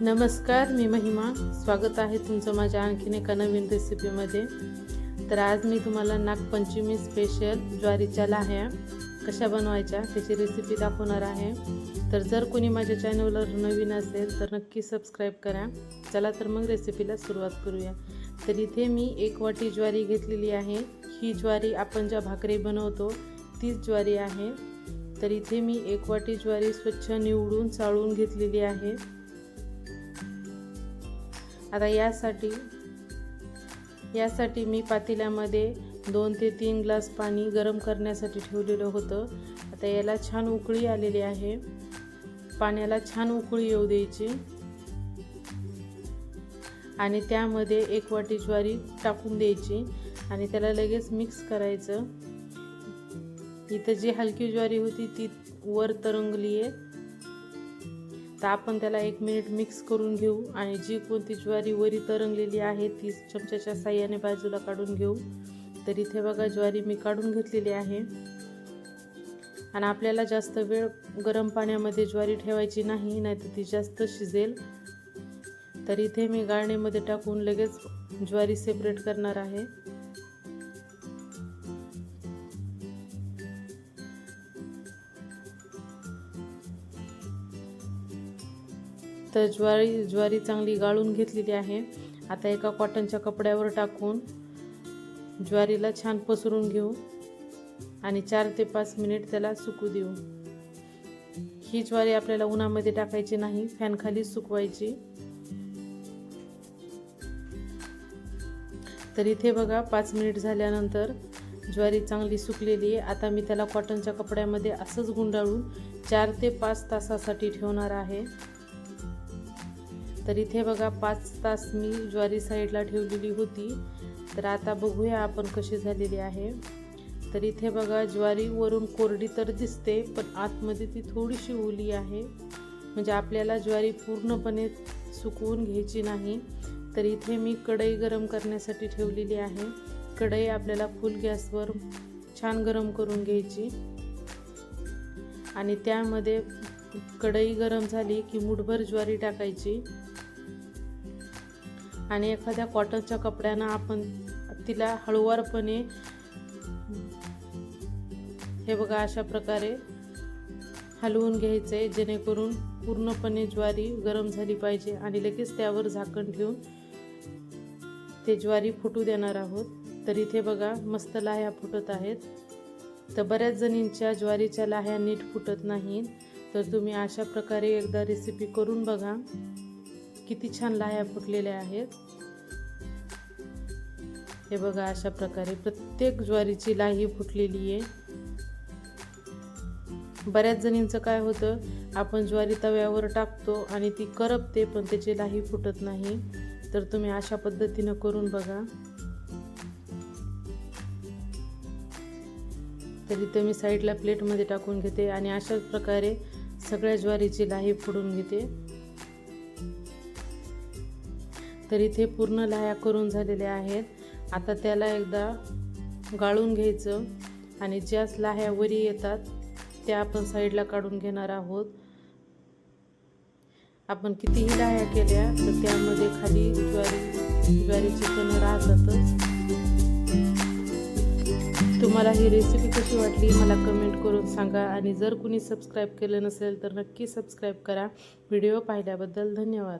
नमस्कार मी महिमा. स्वागत आहे तुमचं माझ्या आणखीन एका नवीन रेसिपीमध्ये तर आज मी तुम्हाला नागपंचमी स्पेशल ज्वारीच्या लाह्या कशा बनवायच्या त्याची रेसिपी दाखवणार आहे. तर जर कोणी माझ्या चॅनलवर नवीन असेल तर नक्की सबस्क्राईब करा. चला तर मग रेसिपीला सुरुवात करूया. तर इथे मी एक वाटी ज्वारी घेतलेली आहे. ही ज्वारी आपण ज्या भाकरी बनवतो तीच ज्वारी आहे. तर इथे मी एक वाटी ज्वारी स्वच्छ निवडून चाळून घेतलेली आहे. आता यासाठी यासाठी मी पातेल्यामध्ये दोन ते तीन ग्लास पाणी गरम करण्यासाठी ठेवलेलं होतं. आता याला छान उकळी आलेली आहे. पाण्याला छान उकळी येऊ द्यायची. आणि त्यामध्ये एक वाटी ज्वारी टाकून द्यायची आणि त्याला लगेच मिक्स करायचं. इथं जी हलकी ज्वारी होती ती वर तरंगली आहे तर आपण त्याला एक मिनिट मिक्स करून घेऊ आणि जी कोणती ज्वारी वरी तरंगलेली आहे ती चमच्याच्या साह्याने बाजूला काढून घेऊ. तर इथे बघा ज्वारी मी काढून घेतलेली आहे. आणि आपल्याला जास्त वेळ गरम पाण्यामध्ये ज्वारी ठेवायची नाही नाहीतर ती जास्त शिजेल. तर इथे मी गाळणीमध्ये टाकून लगेच ज्वारी सेपरेट करणार आहे. तर ज्वारी ज्वारी चांगली गाळून घेतलेली आहे. आता एका कॉटनच्या कपड्यावर टाकून ज्वारीला छान पसरून घेऊ आणि चार ते पाच मिनिट त्याला सुकू देऊ. ही ज्वारी आपल्याला उन्हामध्ये टाकायची नाही फॅनखाली सुकवायची. तर इथे बघा पाच मिनिट झाल्यानंतर ज्वारी चांगली सुकलेली आहे. आता मी त्याला कॉटनच्या कपड्यामध्ये असंच गुंडाळून चार ते पाच तासासाठी ठेवणार आहे. तर इथे बघा पाच तास मी ज्वारी साईडला ठेवलेली होती. तर आता बघूया आपण कशी झालेली आहे. तर इथे बघा ज्वारी वरून कोरडी तर दिसते पण आतमध्ये ती थोडीशी ओली आहे. म्हणजे आपल्याला ज्वारी पूर्णपणे सुकवून घ्यायची नाही. तर इथे मी कढई गरम करण्यासाठी ठेवलेली आहे. कढई आपल्याला फुल गॅसवर छान गरम करून घ्यायची. आणि त्यामध्ये कढई गरम झाली की मुठभर ज्वारी टाकायची. आणि एखाद्या कॉटनच्या कपड्यानं आपण तिला हळुवारपणे हे बघा अशा प्रकारे हलवून घ्यायचं आहे जेणेकरून पूर्णपणे ज्वारी गरम झाली पाहिजे आणि लगेच त्यावर झाकण ठेवून ते ज्वारी फुटू देणार आहोत. तर इथे बघा मस्त लाह्या फुटत आहेत. तर बऱ्याच जणींच्या ज्वारीच्या लाह्या नीट फुटत नाहीत. तर तुम्ही अशा प्रकारे एकदा रेसिपी करून बघा. किती छान लाह्या फुटलेल्या आहेत. हे बघा अशा प्रकारे प्रत्येक ज्वारीची लाही फुटलेली आहे. बऱ्याच जणींचं काय होतं आपण ज्वारी तव्यावर टाकतो आणि ती करपते पण त्याची लाही फुटत नाही. तर तुम्ही अशा पद्धतीनं करून बघा. तर इथे मी साईडला प्लेटमध्ये टाकून घेते आणि अशाच प्रकारे सगळ्या ज्वारीची लाही फुडून घेते. तर इथे पूर्ण लाह्या करून झालेल्या आहेत. आता त्याला एकदा गाळून घ्यायचं आणि ज्याच लाह्या वरी येतात त्या आपण साईडला काढून घेणार आहोत. आपण कितीही लाह्या केल्या तर त्यामध्ये खाली ज्वारी ज्वारीची कणं राहतातच. तुम्हाला ही रेसिपी कशी वाटली मला कमेंट करून सांगा. आणि जर कुणी सबस्क्राईब केलं नसेल तर नक्की सबस्क्राईब करा. व्हिडिओ पाहिल्याबद्दल धन्यवाद.